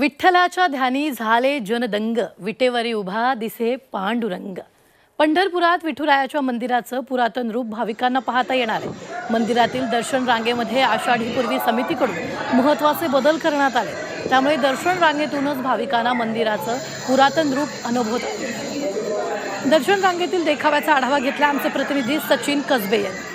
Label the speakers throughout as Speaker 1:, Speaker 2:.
Speaker 1: विठ्ठलाच्या ध्यानी झाले जनदंग विटेवरी उभा दिसे पांडुरंग. पंढरपुरात विठुरायाच्या मंदिराचं पुरातन रूप भाविकांना पाहता येणार आहे. मंदिरातील दर्शन रांगेमध्ये आषाढीपूर्वी समितीकडून महत्त्वाचे बदल करण्यात आले. त्यामुळे दर्शन रांगेतूनच भाविकांना मंदिराचं पुरातन रूप अनुभवत दर्शन रांगेतील देखाव्याचा आढावा घेतला आमचे प्रतिनिधी सचिन कसबे यांनी.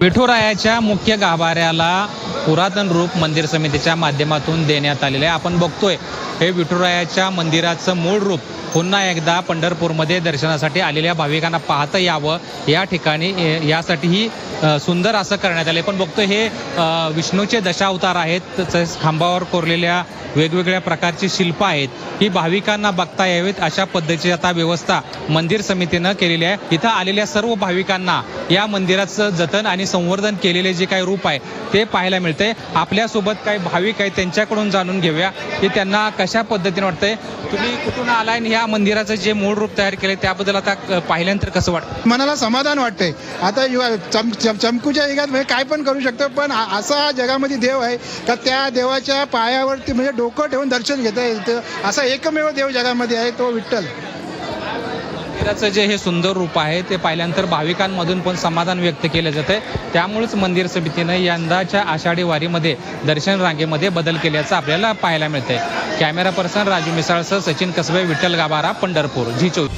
Speaker 2: विठुरायाच्या मुख्य गाभाऱ्याला पुरातन रूप मंदिर समितीच्या माध्यमातून देण्यात आलेले आहे. आपण बघतोय हे विठुरायाच्या मंदिराचं मूळ रूप पुन्हा एकदा पंढरपूरमध्ये दर्शनासाठी आलेल्या भाविकांना पाहता यावं. या ठिकाणी यासाठीही सुंदर असं करण्यात आले पण बघतो हे विष्णूचे दशावतार आहेत. तसेच खांबावर कोरलेल्या वेगवेगळ्या प्रकारची शिल्प आहेत. ही भाविकांना बघता यावीत अशा पद्धतीची आता व्यवस्था मंदिर समितीनं केलेली आहे. इथं आलेल्या सर्व भाविकांना या मंदिराचं जतन आणि संवर्धन केलेले जे काही रूप आहे ते पाहायला मिळते आपल्यासोबत काही भाविक आहेत त्यांच्याकडून जाणून घेऊया की त्यांना कशा पद्धतीने वाटतंय. तुम्ही कुठून आलाय आणि ह्या मंदिराचं जे मूळ रूप तयार केले त्याबद्दल आता पाहिल्यानंतर कसं वाटतं?
Speaker 3: मनाला समाधान वाटतंय. आता युवा- चम चमकूच्या युगात म्हणजे काय पण करू शकतो पण असा जगामध्ये देव आहे का त्या देवाच्या पायावरती म्हणजे डोकं ठेवून दर्शन घेता येतं असा एकमेव देव जगामध्ये आहे तो विठ्ठल.
Speaker 2: मंदिराचं जे हे सुंदर रूप आहे ते पाहिल्यानंतर भाविकांमधून पण समाधान व्यक्त केलं जात आहे त्यामुळेच मंदिर समितीनं यंदाच्या आषाढी वारीमध्ये दर्शन रांगेमध्ये बदल केल्याचं आपल्याला पाहायला मिळतंय. कॅमेरा पर्सन राजू मिसाळसह सचिन कसबे विठ्ठल गाभारा पंढरपूर झी चौक